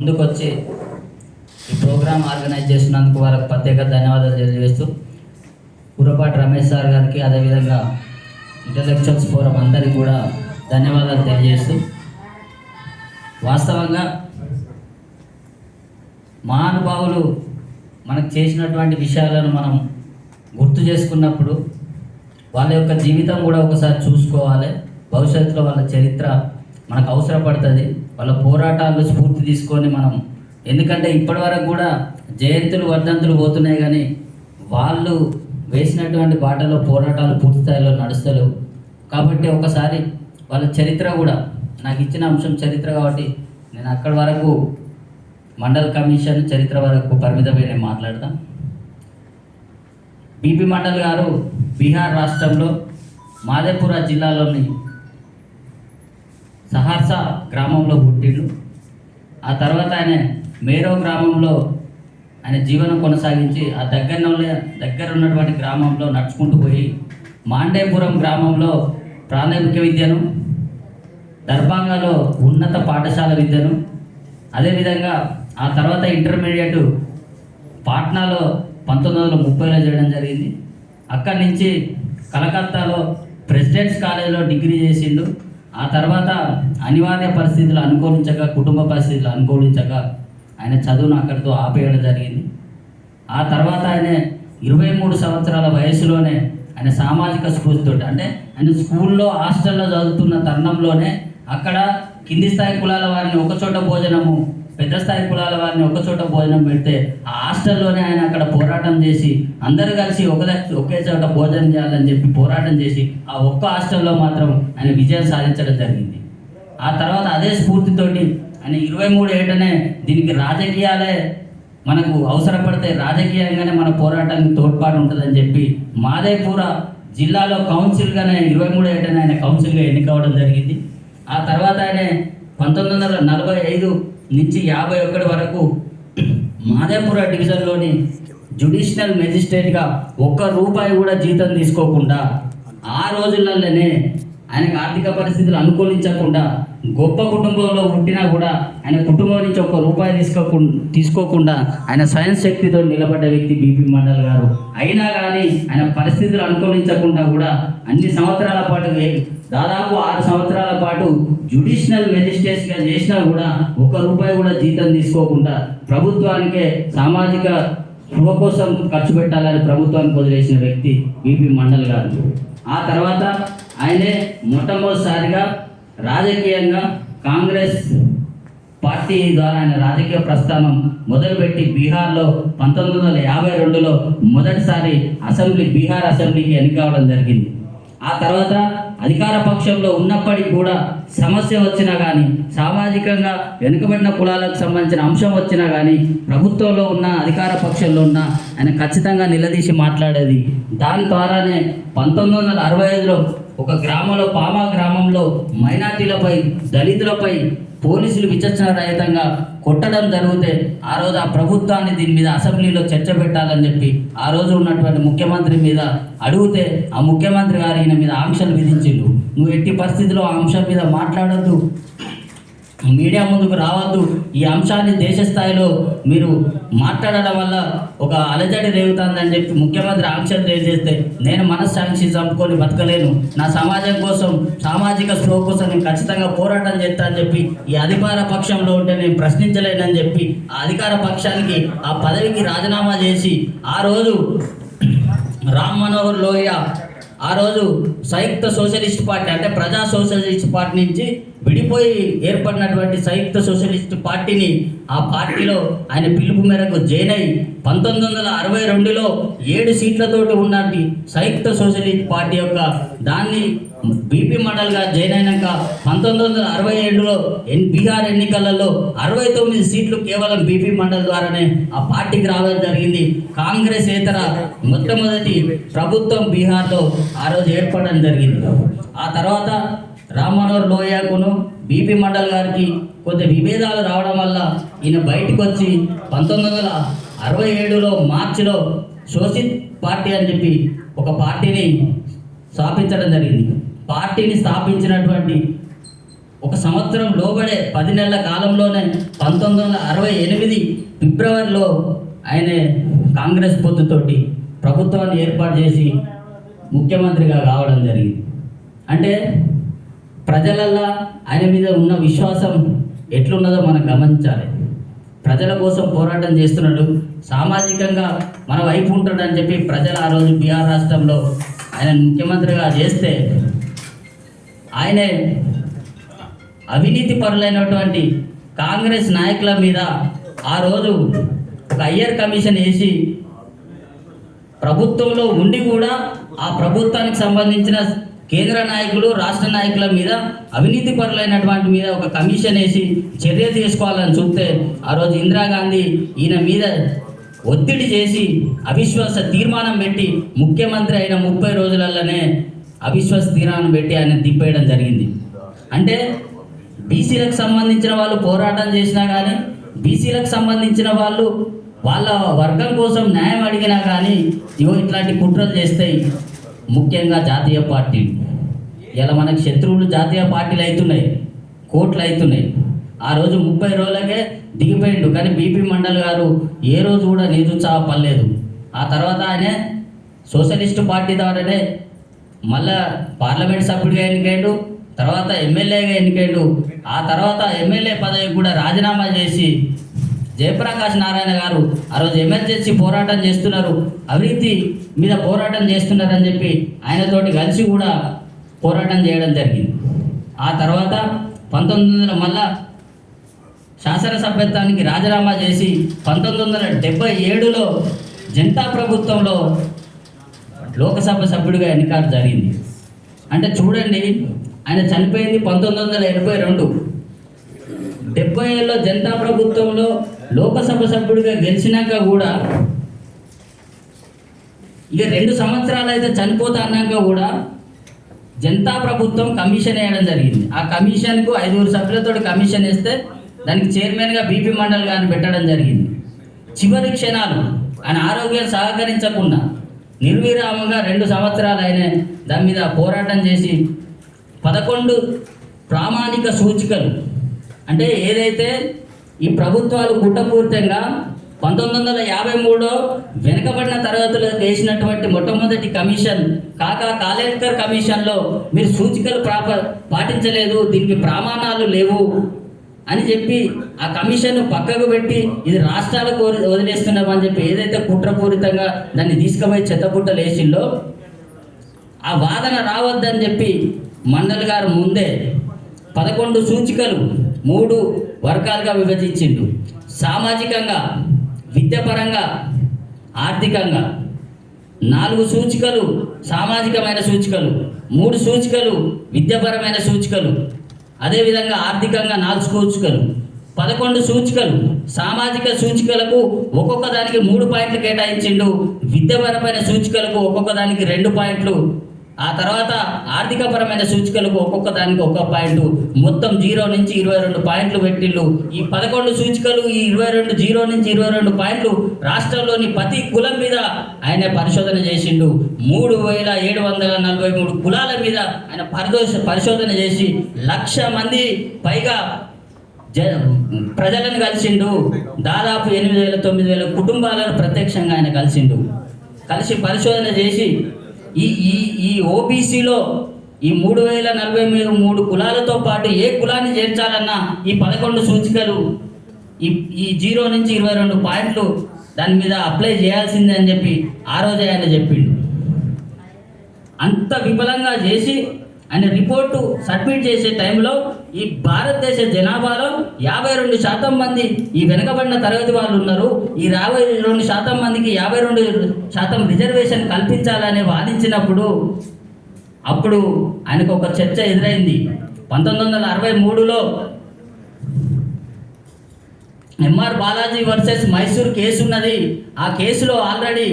ముందుకొచ్చి ఈ programme organise చేసినందుకు వారికి ప్రత్యేక ధన్యవాదాలు తెలియజేస్తూ కురపాటి రమేష్ సార్ గారికి అదేవిధంగా ఇంటలెక్చువల్స్ ఫోరం అందరికి కూడా ధన్యవాదాలు తెలియజేస్తూ వాస్తవంగా మహానుభావులు మనకు చేసినటువంటి విషయాలను మనం గుర్తు చేసుకున్నప్పుడు వాళ్ళ యొక్క జీవితం కూడా ఒకసారి చూసుకోవాలి. భవిష్యత్తులో వాళ్ళ చరిత్ర మనకు అవసరపడుతుంది. వాళ్ళ పోరాటాలు స్ఫూర్తి తీసుకొని మనం ఎందుకంటే ఇప్పటివరకు కూడా జయంతులు వర్ధంతులు పోతున్నాయి కానీ వాళ్ళు వేసినటువంటి బాటలో పోరాటాలు పూర్తి స్థాయిలో నడుస్తలేవు. కాబట్టి ఒకసారి వాళ్ళ చరిత్ర కూడా నాకు ఇచ్చిన అంశం చరిత్ర కాబట్టి నేను అక్కడి వరకు మండల్ కమిషన్ చరిత్ర వరకు పరిమితమై నేను మాట్లాడతాను బీపీ మండల్ గారు బీహార్ రాష్ట్రంలో మాదేపుర జిల్లాలోని సహర్సా గ్రామంలో పుట్టిండు. ఆ తర్వాత ఆయన మేరో గ్రామంలో ఆయన జీవనం కొనసాగించి ఆ దగ్గర దగ్గర ఉన్నటువంటి గ్రామంలో నడుచుకుంటూ పోయి మాండేపురం గ్రామంలో ప్రాథమిక విద్యను దర్భంగాలో ఉన్నత పాఠశాల విద్యను అదేవిధంగా ఆ తర్వాత ఇంటర్మీడియట్ పాట్నాలో పంతొమ్మిది వందల ముప్పైలో చేయడం జరిగింది. అక్కడి నుంచి కలకత్తాలో ప్రెసిడెంట్స్ కాలేజీలో డిగ్రీ చేసిండు. ఆ తర్వాత అనివార్య పరిస్థితులు అనుకూలించక కుటుంబ పరిస్థితులు అనుకూలించక ఆయన చదువును అక్కడితో ఆపేయడం జరిగింది. ఆ తర్వాత ఆయన ఇరవై మూడు సంవత్సరాల వయసులోనే ఆయన సామాజిక స్ఫూర్తితో అంటే ఆయన స్కూల్లో హాస్టల్లో చదువుతున్న తరుణంలోనే అక్కడ కింది స్థాయి కులాల వారిని ఒకచోట భోజనము పెద్ద స్థాయి కులాల వారిని ఒకచోట భోజనం పెడితే ఆ హాస్టల్లోనే ఆయన అక్కడ పోరాటం చేసి అందరూ కలిసి ఒక ఒకే చోట భోజనం చేయాలని చెప్పి పోరాటం చేసి ఆ ఒక్క హాస్టల్లో మాత్రం ఆయన విజయం సాధించడం జరిగింది. ఆ తర్వాత అదే స్ఫూర్తితోటి ఆయన ఇరవై మూడు ఏటనే దీనికి రాజకీయాలే మనకు అవసరపడితే రాజకీయంగానే మన పోరాటానికి తోడ్పాటు ఉంటుందని చెప్పి మాదేపూర జిల్లాలో కౌన్సిల్గానే ఇరవై మూడు ఏటనే ఆయన కౌన్సిల్గా ఎన్నికవడం జరిగింది. ఆ తర్వాత ఆయన పంతొమ్మిది వందల నలభై ఐదు నుంచి యాభై ఒకటి వరకు మాదేపుర డివిజన్లోని జుడిషియల్ మెజిస్ట్రేట్గా ఒక్క రూపాయి కూడా జీతం తీసుకోకుండా ఆ రోజులలోనే ఆయనకు ఆర్థిక పరిస్థితులు అనుకూలించకుండా గొప్ప కుటుంబంలో పుట్టినా కూడా ఆయన కుటుంబం నుంచి ఒక్క రూపాయి తీసుకోకుండా తీసుకోకుండా ఆయన స్వయం శక్తితో నిలబడ్డ వ్యక్తి బీపీ మండల్ గారు. అయినా కానీ ఆయన పరిస్థితులు అనుకూలించకుండా కూడా అన్ని సంవత్సరాల పాటు దాదాపు ఆరు సంవత్సరాల పాటు జుడిషియల్ మెజిస్ట్రేట్గా చేసినా కూడా ఒక్క రూపాయి కూడా జీతం తీసుకోకుండా ప్రభుత్వానికే సామాజిక శుభ కోసం ఖర్చు పెట్టాలని ప్రభుత్వానికి వదిలేసిన వ్యక్తి బీపీ మండల్ గారు. ఆ తర్వాత ఆయనే మొట్టమొదటిసారిగా రాజకీయంగా కాంగ్రెస్ పార్టీ ద్వారా ఆయన రాజకీయ ప్రస్థానం మొదలుపెట్టి బీహార్లో పంతొమ్మిది వందల యాభై రెండులో మొదటిసారి అసెంబ్లీ బీహార్ అసెంబ్లీకి ఎన్నికవడం జరిగింది. ఆ తర్వాత అధికార పక్షంలో ఉన్నప్పటికీ కూడా సమస్య వచ్చినా కానీ సామాజికంగా వెనుకబడిన కులాలకు సంబంధించిన అంశం వచ్చినా కానీ ప్రభుత్వంలో ఉన్న అధికార పక్షంలో ఉన్న ఆయన ఖచ్చితంగా నిలదీసి మాట్లాడేది. దాని ద్వారానే పంతొమ్మిది వందల అరవై ఐదులో ఒక గ్రామంలో పామా గ్రామంలో మైనార్టీలపై దళితులపై పోలీసులు విచక్షణ రహితంగా కొట్టడం జరిగితే ఆ రోజు ఆ ప్రభుత్వాన్ని దీని మీద అసెంబ్లీలో చర్చ పెట్టాలని చెప్పి ఆ రోజు ఉన్నటువంటి ముఖ్యమంత్రి మీద అడిగితే ఆ ముఖ్యమంత్రి గారు ఈయన మీద ఆంక్షలు విధించిండు. నువ్వు ఎట్టి పరిస్థితిలో ఆ అంశం మీద మాట్లాడద్దు. మీడియా ముందుకు రావద్దు. ఈ అంశాన్ని దేశ స్థాయిలో మీరు మాట్లాడడం వల్ల ఒక అలజడి రేగుతుందని చెప్పి ముఖ్యమంత్రి ఆంక్షలు చేస్తే నేను మనస్సాక్షి చంపుకొని బతకలేను. నా సమాజం కోసం సామాజిక స్లో కోసం నేను ఖచ్చితంగా పోరాటం చేస్తానని చెప్పి ఈ అధికార పక్షంలో ఉంటే నేను ప్రశ్నించలేనని చెప్పి ఆ అధికార పక్షానికి ఆ పదవికి రాజీనామా చేసి ఆ రోజు రామ్ మనోహర్ లోహియా ఆ రోజు సంయుక్త సోషలిస్ట్ పార్టీ అంటే ప్రజా సోషలిస్ట్ పార్టీ నుంచి విడిపోయి ఏర్పడినటువంటి సంయుక్త సోషలిస్ట్ పార్టీని ఆ పార్టీలో ఆయన పిలుపు మేరకు జాయిన్ అయి పంతొమ్మిది వందల అరవై రెండులో ఏడు సీట్లతోటి ఉన్నటి సంయుక్త సోషలిస్ట్ పార్టీ యొక్క దాన్ని బీపీ మండల్గా జాయిన్ అయినాక పంతొమ్మిది వందల అరవై ఏడులో ఎన్ బీహార్ ఎన్నికలలో అరవై తొమ్మిది సీట్లు కేవలం బీపీ మండల్ ద్వారానే ఆ పార్టీకి రావడం జరిగింది. కాంగ్రెస్ ఇతర మొట్టమొదటి ప్రభుత్వం బీహార్లో ఆ రోజు ఏర్పడడం జరిగింది. ఆ తర్వాత రామ్మనోహర్ లోయకును లోయాకును బీపీ మండల్ గారికి కొద్ది విభేదాలు రావడం వల్ల ఈయన బయటకు వచ్చి పంతొమ్మిది వందల అరవై ఏడులో మార్చిలో శోషిత్ పార్టీ అని చెప్పి ఒక పార్టీని స్థాపించడం జరిగింది. పార్టీని స్థాపించినటువంటి ఒక సంవత్సరం లోబడే పది నెలల కాలంలోనే పంతొమ్మిది వందల అరవై ఎనిమిది ఫిబ్రవరిలో ఆయన కాంగ్రెస్ పొత్తుతోటి ప్రభుత్వాన్ని ఏర్పాటు చేసి ముఖ్యమంత్రిగా కావడం జరిగింది. అంటే ప్రజలల్లా ఆయన మీద ఉన్న విశ్వాసం ఎట్లున్నదో మనం గమనించాలి. ప్రజల కోసం పోరాటం చేస్తున్నాడు సామాజికంగా మన వైపు ఉంటాడని చెప్పి ప్రజలు ఆ రోజు బీహార్ రాష్ట్రంలో ఆయన ముఖ్యమంత్రిగా చేస్తే ఆయనే అవినీతి పరులైనటువంటి కాంగ్రెస్ నాయకుల మీద ఆ రోజు ఒక అయ్యర్ కమిషన్ వేసి ప్రభుత్వంలో ఉండి కూడా ఆ ప్రభుత్వానికి సంబంధించిన కేంద్ర నాయకులు రాష్ట్ర నాయకుల మీద అవినీతి పరులైనటువంటి మీద ఒక కమిషన్ వేసి చర్య తీసుకోవాలని చూస్తే ఆ రోజు ఇందిరాగాంధీ ఈయన మీద ఒత్తిడి చేసి అవిశ్వాస తీర్మానం పెట్టి ముఖ్యమంత్రి అయిన ముప్పై రోజులలోనే అవిశ్వాస తీర్మానం పెట్టి ఆయన దింపేయడం జరిగింది. అంటే బీసీలకు సంబంధించిన వాళ్ళు పోరాటం చేసినా కానీ బీసీలకు సంబంధించిన వాళ్ళు వాళ్ళ వర్గం కోసం న్యాయం అడిగినా కానీ ఇవో ఇట్లాంటి కుట్రలు చేస్తాయి ముఖ్యంగా జాతీయ పార్టీలు ఇలా మనకు శత్రువులు జాతీయ పార్టీలు అవుతున్నాయి. కోట్లు అవుతున్నాయి. ఆ రోజు ముప్పై రోజులకే దిగిపోయిండు. కానీ బీపీ మండల్ గారు ఏ రోజు కూడా నిరుత్సాహ పడలేదు. ఆ తర్వాత ఆయన సోషలిస్ట్ పార్టీ ద్వారానే మళ్ళా పార్లమెంట్ సభ్యుడిగా ఎన్నికైండు. తర్వాత ఎమ్మెల్యేగా ఎన్నికైండు. ఆ తర్వాత ఎమ్మెల్యే పదవి కూడా రాజీనామా చేసి జయప్రకాష్ నారాయణ గారు ఆ రోజు ఎమర్జెన్సీ పోరాటం చేస్తున్నారు. అవినీతి మీద పోరాటం చేస్తున్నారని చెప్పి ఆయనతోటి కలిసి కూడా పోరాటం చేయడం జరిగింది. ఆ తర్వాత పంతొమ్మిది వందల మళ్ళా శాసనసభ్యత్వానికి రాజీనామా చేసి పంతొమ్మిది వందల డెబ్బై ఏడులో జనతా ప్రభుత్వంలో లోకసభ సభ్యుడిగా ఎన్నికలు జరిగింది. అంటే చూడండి ఆయన చనిపోయింది పంతొమ్మిది వందల ఎనభై రెండు. డెబ్బై ఏళ్ళలో జనతా ప్రభుత్వంలో లోకసభ సభ్యుడిగా గెలిచినాక కూడా ఇక రెండు సంవత్సరాలు అయితే చనిపోతా అన్నాక కూడా జనతా ప్రభుత్వం కమిషన్ వేయడం జరిగింది. ఆ కమిషన్కు ఐదుగురు సభ్యులతో కమిషన్ వేస్తే దానికి చైర్మన్గా బీపీ మండల్ గారిని పెట్టడం జరిగింది. చివరి క్షణాలు ఆయన ఆరోగ్యం సహకరించకుండా నిర్విరామంగా రెండు సంవత్సరాలు ఆయన దాని మీద పోరాటం చేసి పదకొండు ప్రామాణిక సూచికలు అంటే ఏదైతే ఈ ప్రభుత్వాలు కుట్రపూరితంగా పంతొమ్మిది వందల యాభై మూడులో వెనుకబడిన తరగతులకు వేసినటువంటి మొట్టమొదటి కమిషన్ కాకా కాలేకర్ కమిషన్లో మీరు సూచికలు ప్రాప పాటించలేదు దీనికి ప్రమాణాలు లేవు అని చెప్పి ఆ కమిషన్ పక్కకు పెట్టి ఇది రాష్ట్రాలకు వదిలేస్తున్నామని చెప్పి ఏదైతే కుట్రపూరితంగా దాన్ని తీసుకుపోయి చెత్తపుట్టలు వేసిందో ఆ వాదన రావద్దని చెప్పి మండల్ గారు ముందే పదకొండు సూచికలు మూడు వర్గాలుగా విభజించిండు. సామాజికంగా విద్యాపరంగా ఆర్థికంగా. నాలుగు సూచికలు సామాజికమైన సూచికలు మూడు సూచికలు విద్యాపరమైన సూచికలు. అదేవిధంగా ఆర్థికంగా నాలుగు సూచికలు. పదకొండు సూచికలు సామాజిక సూచికలకు ఒక్కొక్క దానికి మూడు పాయింట్లు కేటాయించిండు. విద్యాపరమైన సూచికలకు ఒక్కొక్క దానికి రెండు పాయింట్లు ఆ తర్వాత ఆర్థికపరమైన సూచికలకు ఒక్కొక్క దానికి ఒక్కొక్క పాయింట్. మొత్తం జీరో నుంచి ఇరవై రెండు పాయింట్లు పెట్టిళ్ళు. ఈ పదకొండు సూచికలు ఈ ఇరవై రెండు జీరో నుంచి ఇరవై రెండు పాయింట్లు రాష్ట్రంలోని ప్రతి కులం మీద ఆయన పరిశోధన చేసిండు. మూడు వేల ఏడు వందల నలభై మూడు కులాల మీద ఆయన పరిదోష పరిశోధన చేసి లక్ష మంది పైగా జ ప్రజలను కలిసిండు. దాదాపు ఎనిమిది వేల తొమ్మిది వేల కుటుంబాలను ప్రత్యక్షంగా ఆయన కలిసిండు. కలిసి పరిశోధన చేసి ఈ ఈ ఈ ఓబీసీలో ఈ మూడు వేల నలభై మూడు మూడు కులాలతో పాటు ఏ కులాన్ని చేర్చాలన్నా ఈ పదకొండు సూచికలు ఈ ఈ జీరో నుంచి ఇరవై రెండు పాయింట్లు దాని మీద అప్లై చేయాల్సిందే అని చెప్పి ఆ రోజే ఆయన చెప్పిండు. అంత విఫలంగా చేసి ఆయన రిపోర్టు సబ్మిట్ చేసే టైంలో ఈ భారతదేశ జనాభాలో యాభై రెండు శాతం మంది ఈ వెనుకబడిన తరగతి వాళ్ళు ఉన్నారు. ఈ యాభై రెండు శాతం మందికి యాభై రెండు శాతం రిజర్వేషన్ కల్పించాలని వాదించినప్పుడు అప్పుడు ఆయనకు ఒక చర్చ ఎదురైంది. పంతొమ్మిది వందల అరవై మూడులో MR Balaji versus Mysore case ఉన్నది. ఆ కేసులో ఆల్రెడీ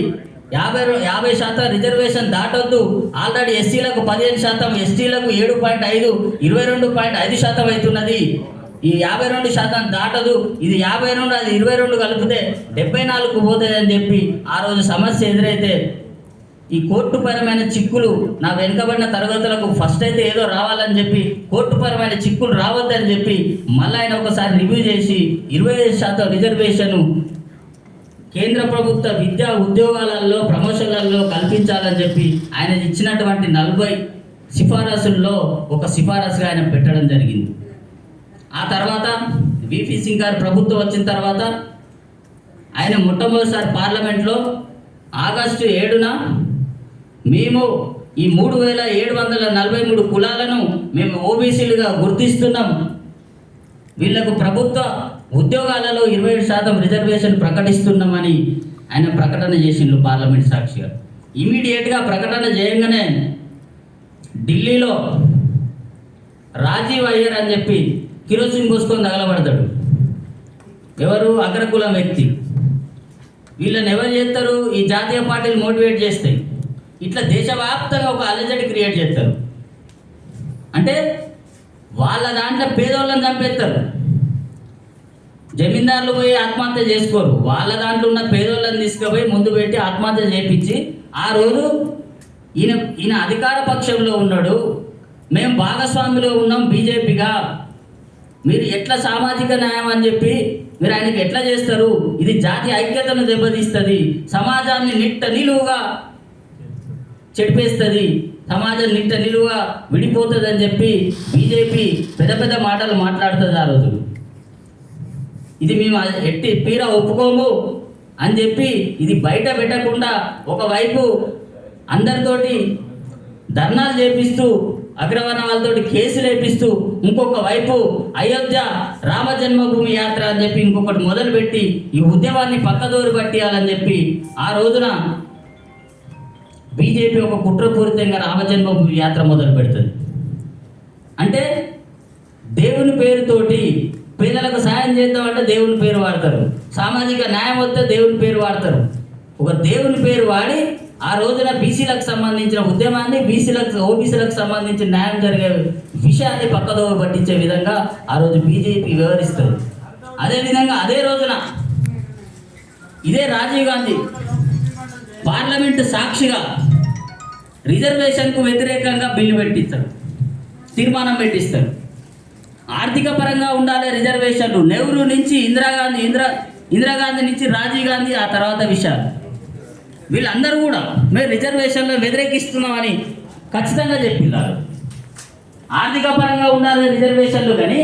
యాభై యాభై శాతం రిజర్వేషన్ దాటొద్దు. ఆల్రెడీ ఎస్సీలకు పదిహేను శాతం ఎస్టీలకు ఏడు పాయింట్ ఐదు ఇరవై రెండు పాయింట్ ఐదు శాతం అవుతున్నది. ఈ యాభై రెండు శాతం దాటదు. ఇది యాభై రెండు అది ఇరవై రెండు కలిపితే డెబ్బై నాలుగు పోతుంది అని చెప్పి ఆ రోజు సమస్య ఎదురైతే ఈ కోర్టుపరమైన చిక్కులు నా వెనుకబడిన తరగతులకు ఫస్ట్ అయితే ఏదో రావాలని చెప్పి కోర్టుపరమైన చిక్కులు రావద్దని చెప్పి మళ్ళీ ఆయన ఒకసారి రివ్యూ చేసి ఇరవై ఐదు శాతం రిజర్వేషన్ కేంద్ర ప్రభుత్వ విద్యా ఉద్యోగాలలో ప్రమోషన్లలో కల్పించాలని చెప్పి ఆయన ఇచ్చినటువంటి నలభై సిఫారసుల్లో ఒక సిఫారసుగా ఆయన పెట్టడం జరిగింది. ఆ తర్వాత విపి సింగ్ గారు ప్రభుత్వం వచ్చిన తర్వాత ఆయన మొట్టమొదటిసారి పార్లమెంట్లో ఆగస్టు ఏడున మేము ఈ మూడు వేల ఏడు వందల నలభై మూడు కులాలను మేము ఓబీసీలుగా గుర్తిస్తున్నాం. వీళ్ళకు ప్రభుత్వ ఉద్యోగాలలో ఇరవై ఏడు శాతం రిజర్వేషన్ ప్రకటిస్తున్నామని ఆయన ప్రకటన చేసిండు పార్లమెంట్ సాక్షిగా. ఇమీడియట్గా ప్రకటన చేయగానే ఢిల్లీలో రాజీవ్ అయ్యర్ అని చెప్పి కిరోసిన్ పోసుకొని తగలబడతాడు. ఎవరు? అగ్రకులం వ్యక్తి. వీళ్ళని ఎవరు చేస్తారు? ఈ జాతీయ పార్టీలు మోటివేట్ చేస్తాయి. ఇట్లా దేశవ్యాప్తంగా ఒక అలజడి క్రియేట్ చేస్తారు. అంటే వాళ్ళ దాంట్లో పేదోళ్ళని చంపేస్తారు. జమీందారులు పోయి ఆత్మహత్య చేసుకోరు. వాళ్ళ దాంట్లో ఉన్న పేదోళ్ళని తీసుకుపోయి ముందు పెట్టి ఆత్మహత్య చేపించి ఆ రోజు ఈయన ఈయన అధికార పక్షంలో ఉన్నాడు. మేము భాగస్వామిలో ఉన్నాం బీజేపీగా. మీరు ఎట్లా సామాజిక న్యాయం అని చెప్పి మీరు ఆయనకి ఎట్లా చేస్తారు? ఇది జాతి ఐక్యతను దెబ్బతీస్తుంది. సమాజాన్ని నిట్ట నిలువుగా చెడిపేస్తుంది. సమాజం నిట్ట నిలువుగా విడిపోతుంది అని చెప్పి బీజేపీ పెద్ద పెద్ద మాటలు మాట్లాడుతుంది ఆ రోజు. ఇది మేము అది ఎట్టి పీర ఒప్పుకోము అని చెప్పి ఇది బయట పెట్టకుండా ఒకవైపు అందరితోటి ధర్నాలు చేపిస్తూ అగ్రవర్ణ వాళ్ళతోటి కేసులు వేపిస్తూ ఇంకొక వైపు అయోధ్య రామ జన్మభూమి యాత్ర అని చెప్పి ఇంకొకటి మొదలుపెట్టి ఈ ఉద్యమాన్ని పక్కదోరు పట్టియాలని చెప్పి ఆ రోజున బీజేపీ ఒక కుట్రపూరితంగా రామజన్మభూమి యాత్ర మొదలు పెడుతుంది అంటే దేవుని పేరుతోటి పేదలకు సాయం చేద్దామంటే దేవుని పేరు వాడతారు. సామాజిక న్యాయం వస్తే దేవుని పేరు వాడతారు. ఒక దేవుని పేరు వాడి ఆ రోజున బీసీలకు సంబంధించిన ఉద్యమాన్ని బీసీలకు ఓబీసీలకు సంబంధించిన న్యాయం జరిగే విషయాన్ని పక్కదోవ పట్టించే విధంగా ఆ రోజు బీజేపీ వివరిస్తుంది అదేవిధంగా అదే రోజున ఇదే రాజీవ్ గాంధీ పార్లమెంటు సాక్షిగా రిజర్వేషన్కు వ్యతిరేకంగా బిల్లు పెట్టిస్తారు తీర్మానం పెట్టిస్తారు ఆర్థిక పరంగా ఉండాలి రిజర్వేషన్లు. నెహ్రూ నుంచి ఇందిరాగాంధీ ఇందిరా ఇందిరాగాంధీ నుంచి రాజీవ్ గాంధీ ఆ తర్వాత విషయాలు వీళ్ళందరూ కూడా మేము రిజర్వేషన్లో వ్యతిరేకిస్తున్నామని ఖచ్చితంగా చెప్పిన్నారు ఆర్థిక పరంగా ఉండాలి రిజర్వేషన్లు కానీ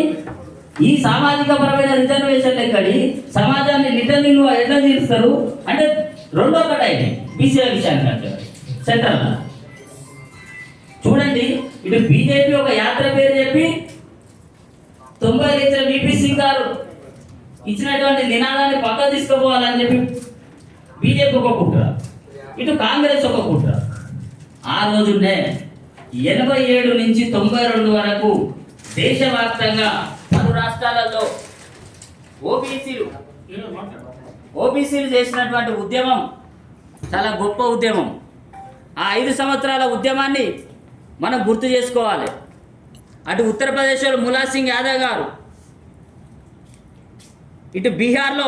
ఈ సామాజిక పరమైన రిజర్వేషన్లు ఎక్కడి? సమాజాన్ని నిటనిలు ఎట్లా తీరుస్తారు? అంటే రెండో ఒకటి బీసీఐ విషయానికి అంటే సెంట్రల్. చూడండి ఇటు బీజేపీ ఒక యాత్ర పేరు చెప్పి తొంభై ఇచ్చిన బీపీ సింగ్ గారు ఇచ్చినటువంటి నినాదాన్ని పక్క తీసుకుపోవాలని చెప్పి బీజేపీ ఒక కుట్ర. ఇటు కాంగ్రెస్ ఒక కుట్ర. ఆ రోజునే ఎనభై ఏడు నుంచి తొంభై రెండు వరకు దేశవ్యాప్తంగా పలు రాష్ట్రాలలో ఓబీసీలు ఓబీసీలు చేసినటువంటి ఉద్యమం చాలా గొప్ప ఉద్యమం. ఆ ఐదు సంవత్సరాల ఉద్యమాన్ని మనం గుర్తు చేసుకోవాలి. అటు ఉత్తరప్రదేశ్లో ములాసింగ్ యాదవ్ గారు ఇటు బీహార్లో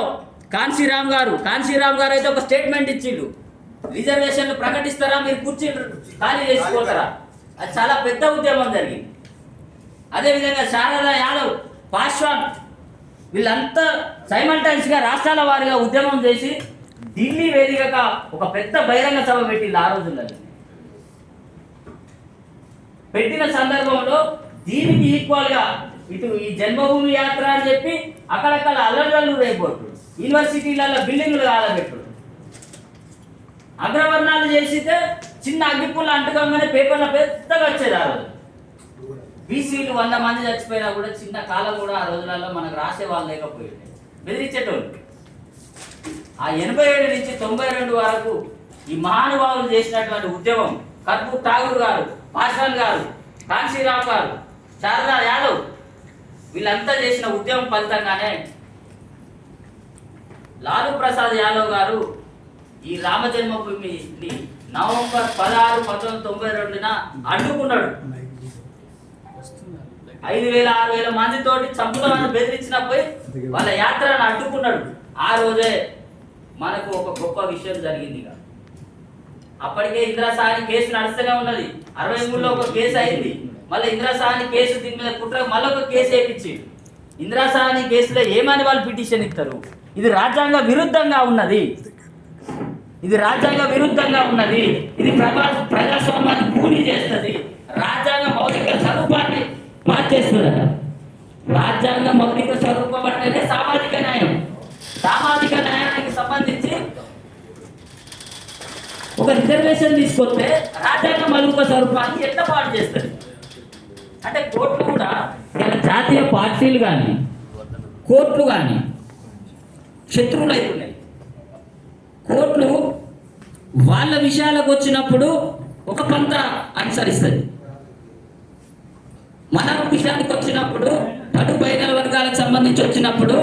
కాన్సీరామ్ గారు కాన్సీరామ్ గారు అయితే ఒక స్టేట్మెంట్ ఇచ్చిండు. రిజర్వేషన్లు ప్రకటిస్తారా? మీరు కుర్చీలు ఖాళీ చేసుకోతారా అది చాలా పెద్ద ఉద్యమం జరిగింది. అదేవిధంగా శారదా యాదవ్ పాశ్వాన్ వీళ్ళంతా సైమల్టైన్స్గా రాష్ట్రాల వారిగా ఉద్యమం చేసి ఢిల్లీ వేదికగా ఒక పెద్ద బహిరంగ సభ పెట్టింది ఆ రోజుల్లో. పెట్టిన సందర్భంలో దీనికి ఈక్వల్గా ఇటు ఈ జన్మభూమి యాత్ర అని చెప్పి అక్కడక్కడ అల్లర్లు రేపోట్లు యూనివర్సిటీలలో బిల్డింగ్లు కాలబెట్టు అగ్రవర్ణాలు చేసితే చిన్న అగ్గిపుల్ల అంటుకోగానే పేపర్ల పెద్దగా వచ్చేది ఆ రోజు. బీసీలు వంద మంది చచ్చిపోయినా కూడా చిన్న కాలం కూడా ఆ రోజులలో మనకు రాసే వాళ్ళు లేకపోయింది. బెదిరించేటోళ్ళు. ఆ ఎనభై ఏడు నుంచి తొంభై రెండు వరకు ఈ మహానుభావులు చేసినటువంటి ఉద్యమం కర్పూర్ ఠాగూర్ గారు పాశ్వాన్ గారు కాన్సీరామ్ గారు శారదా యాదవ్ వీళ్ళంతా చేసిన ఉద్యమం ఫలితంగానే లాలూ ప్రసాద్ యాదవ్ గారు ఈ రామజన్మభూమిని నవంబర్ పదహారు పంతొమ్మిది తొంభై రెండున అడ్డుకున్నాడు. ఐదు వేల ఆరు వేల మందితోటి చంపుతామని బెదిరించినప్పుడు వాళ్ళ యాత్రను అడ్డుకున్నాడు. ఆ రోజే మనకు ఒక గొప్ప విషయం జరిగింది ఇక. అప్పటికే ఇందిరాసాని కేసు నడుస్తూనే ఉన్నది. అరవై మూడులో ఒక కేసు అయింది. మళ్ళీ ఇందిరాసాని కేసు దీని మీద కుట్ర మళ్ళీ ఒక కేసు వేయించి ఇందిరాసాని కేసులో ఏమని వాళ్ళు పిటిషన్ ఇస్తారు? ఇది రాజ్యాంగ విరుద్ధంగా ఉన్నది. ఇది రాజ్యాంగ విరుద్ధంగా ఉన్నది. ఇది ప్రభా ప్రజాస్వామ్యాన్ని కూలీ చేస్తుంది. రాజ్యాంగ మౌలిక స్వరూపాన్ని మార్చేస్తున్నారు. రాజ్యాంగ మౌలిక స్వరూపం అంటేనే సామాజిక న్యాయం. సామాజిక న్యాయానికి సంబంధించి ఒక రిజర్వేషన్ తీసుకొస్తే రాజ్యాంగ మౌలిక స్వరూపాన్ని ఎట్లా పాటు చేస్తుంది? అంటే కోర్టులు కూడా ఇలా జాతీయ పార్టీలు కానీ కోర్టులు కానీ శత్రువులు అవుతున్నాయి కోర్టులు వాళ్ళ విషయాలకు వచ్చినప్పుడు ఒక పంత అనుసరిస్తుంది. మన విషయానికి వచ్చినప్పుడు అటు బయట వర్గాలకు సంబంధించి వచ్చినప్పుడు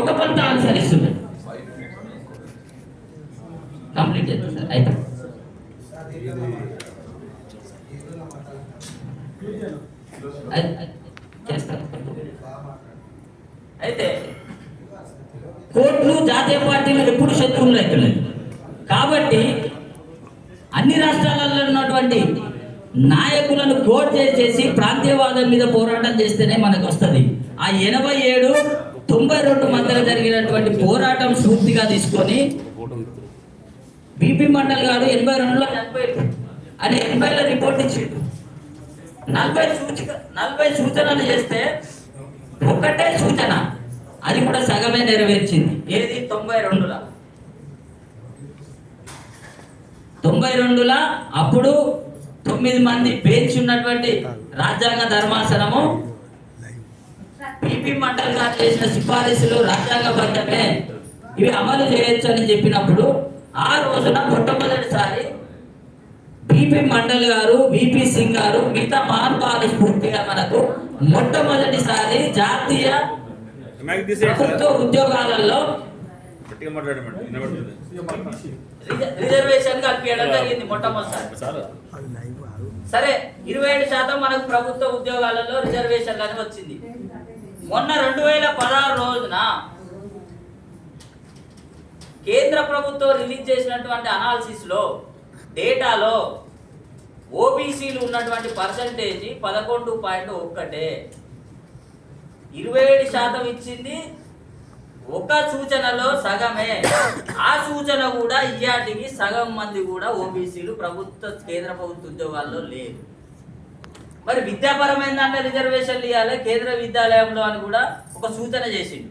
ఒక పంత అనుసరిస్తుంది. కంప్లీట్ చేస్తుంది సార్ అయితే అయితే కోర్టులు జాతీయ పార్టీలు ఎప్పుడు శత్రువులు అవుతున్నాయి కాబట్టి అన్ని రాష్ట్రాలలో ఉన్నటువంటి నాయకులను కోట్ చేసి ప్రాంతీయవాదం మీద పోరాటం చేస్తేనే మనకు వస్తుంది. ఆ ఎనభై ఏడు తొంభై రెండు మధ్యలో జరిగినటువంటి పోరాటం స్ఫూర్తిగా తీసుకొని బీపీ మండల్ గారు ఎనభై రెండులో చనిపోయాడు అని ఎనభైలో రిపోర్ట్ ఇచ్చిండు. నలభై సూచిక నలభై సూచనలు చేస్తే ఒకటే సూచన. అది కూడా సగమే నెరవేర్చింది. ఏది? తొంభై రెండులా. తొంభై రెండులా అప్పుడు తొమ్మిది మంది బెంచ్ ఉన్నటువంటి రాజ్యాంగ ధర్మాసనము పిపి మండల్ గారు చేసిన సిఫారసులు రాజ్యాంగబద్ధమే ఇవి అమలు చేయొచ్చు అని చెప్పినప్పుడు ఆ రోజున మొట్టమొదటిసారి బిపి మండల్ గారు విపి సింగ్ గారు మిగతా మహానుభావుల స్ఫూర్తిగా మనకు మొట్టమొదటిసారి జాతీయ ప్రభుత్వ ఉద్యోగాలలో రిజర్వేషన్ కల్పించడం జరిగింది మొట్టమొదటిసారి. సార్. ఇరవై ఏడు శాతం మనకు ప్రభుత్వ ఉద్యోగాలలో రిజర్వేషన్లు అని వచ్చింది. మొన్న రెండు వేల పదహారు రోజున కేంద్ర ప్రభుత్వం రిలీజ్ చేసినటువంటి అనాలిసిస్లో డేటాలో ఓబీసీలు ఉన్నటువంటి పర్సంటేజ్ పదకొండు పాయింట్ ఒక్కటే. ఇరవై ఏడు శాతం ఇచ్చింది ఒక సూచనలో సగమే. ఆ సూచన కూడా ఇయాటికి సగం మంది కూడా ఓబీసీలు ప్రభుత్వ కేంద్ర ప్రభుత్వ ఉద్యోగాల్లో లేదు మరి విద్యాపరమైన దాంట్లో రిజర్వేషన్లు ఇవ్వాలి కేంద్ర విద్యాలయంలో అని కూడా ఒక సూచన చేసింది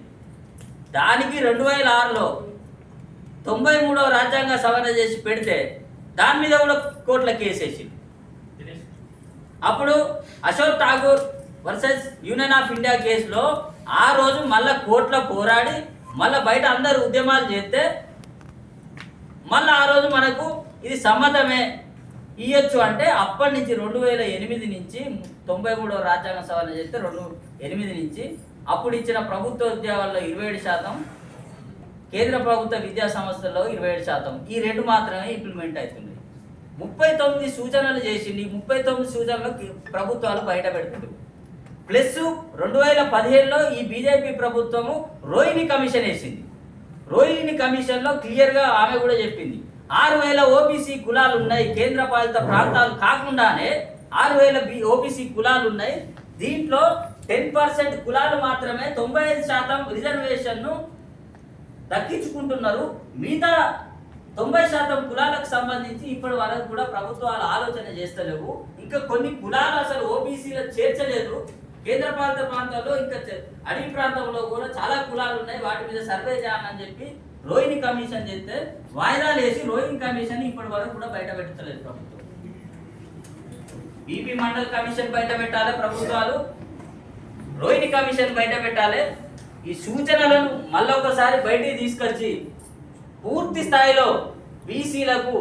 దానికి రెండు వేల ఆరులో తొంభై మూడవ రాజ్యాంగ సవరణ చేసి పెడితే దాని మీద కూడా కోర్టుల కేసేసింది అప్పుడు Ashok Thakur versus union of India కేసులో ఆ రోజు మళ్ళా కోర్టులో పోరాడి మళ్ళీ బయట అందరు ఉద్యమాలు చేస్తే మళ్ళీ ఆ రోజు మనకు ఇది సమ్మతమే ఇయ్యొచ్చు అంటే అప్పటి నుంచి రెండు వేల ఎనిమిది నుంచి తొంభై మూడవ రాజ్యాంగ సవరణ చేస్తే రెండు ఎనిమిది నుంచి అప్పుడు ఇచ్చిన ప్రభుత్వ ఉద్యోగాల్లో ఇరవై ఏడు శాతం కేంద్ర ప్రభుత్వ విద్యా సంస్థల్లో ఇరవై ఏడు శాతం. ఈ రెండు మాత్రమే ఇంప్లిమెంట్ అవుతుంది ముప్పై తొమ్మిది సూచనలు చేసింది ఈ ముప్పై తొమ్మిది సూచనలు ప్రభుత్వాలు బయట పెడుతుంది ప్లస్ రెండు వేల పదిహేడులో ఈ బీజేపీ ప్రభుత్వము రోహిణి కమిషన్ వేసింది. రోహిణి కమిషన్లో క్లియర్గా ఆమె కూడా చెప్పింది. ఆరు వేల ఓబీసీ కులాలు ఉన్నాయి. కేంద్ర పాలిత ప్రాంతాలు కాకుండానే ఆరు వేల బి ఓబీసీ కులాలు ఉన్నాయి. దీంట్లో టెన్ పర్సెంట్ కులాలు మాత్రమే తొంభై ఐదు శాతం రిజర్వేషన్ను దక్కించుకుంటున్నారు. మిగతా తొంభై శాతం కులాలకు సంబంధించి ఇప్పటి వరకు కూడా ప్రభుత్వాలు ఆలోచన చేస్తలేవు. ఇంకా కొన్ని కులాలు అసలు ఓబీసీలో చేర్చలేదు. కేంద్ర ప్రాంత ప్రాంతాల్లో ఇంకా అడవి ప్రాంతంలో కూడా చాలా కులాలు ఉన్నాయి. వాటి మీద సర్వే చేయాలని చెప్పి రోహిణి కమిషన్ చేస్తే వాయిదాలు వేసి రోహిణి కమిషన్ ఇప్పటి వరకు కూడా బయట పెట్టలేదు ప్రభుత్వం. బీపీ మండల్ కమిషన్ బయట పెట్టాలి ప్రభుత్వాలు. రోహిణి కమిషన్ బయట పెట్టాలి. ఈ సూచనలను మళ్ళొకసారి బయటికి తీసుకొచ్చి పూర్తి స్థాయిలో బీసీలకు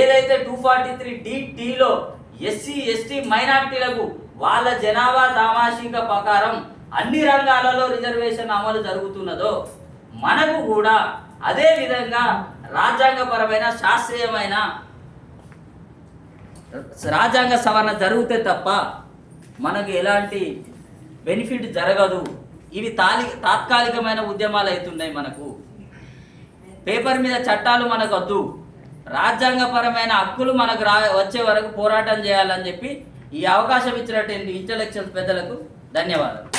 ఏదైతే టూ ఫార్టీ త్రీ డిటీలో ఎస్సీ ఎస్టీ మైనార్టీలకు వాళ్ళ జనాభా సామాజిక ప్రకారం అన్ని రంగాలలో రిజర్వేషన్ అమలు జరుగుతున్నదో మనకు కూడా అదే విధంగా రాజ్యాంగపరమైన శాస్త్రీయమైన రాజ్యాంగ సవరణ జరిగితే తప్ప మనకు ఎలాంటి బెనిఫిట్ జరగదు. ఇవి తాలి తాత్కాలికమైన ఉద్యమాలు అవుతున్నాయి మనకు. పేపర్ మీద చట్టాలు మనకు వద్దు రాజ్యాంగపరమైన హక్కులు మనకు రా వచ్చే వరకు పోరాటం చేయాలని చెప్పి ఈ అవకాశం ఇచ్చినటువంటి ఇంటలెక్చువల్ పెద్దలకు ధన్యవాదాలు.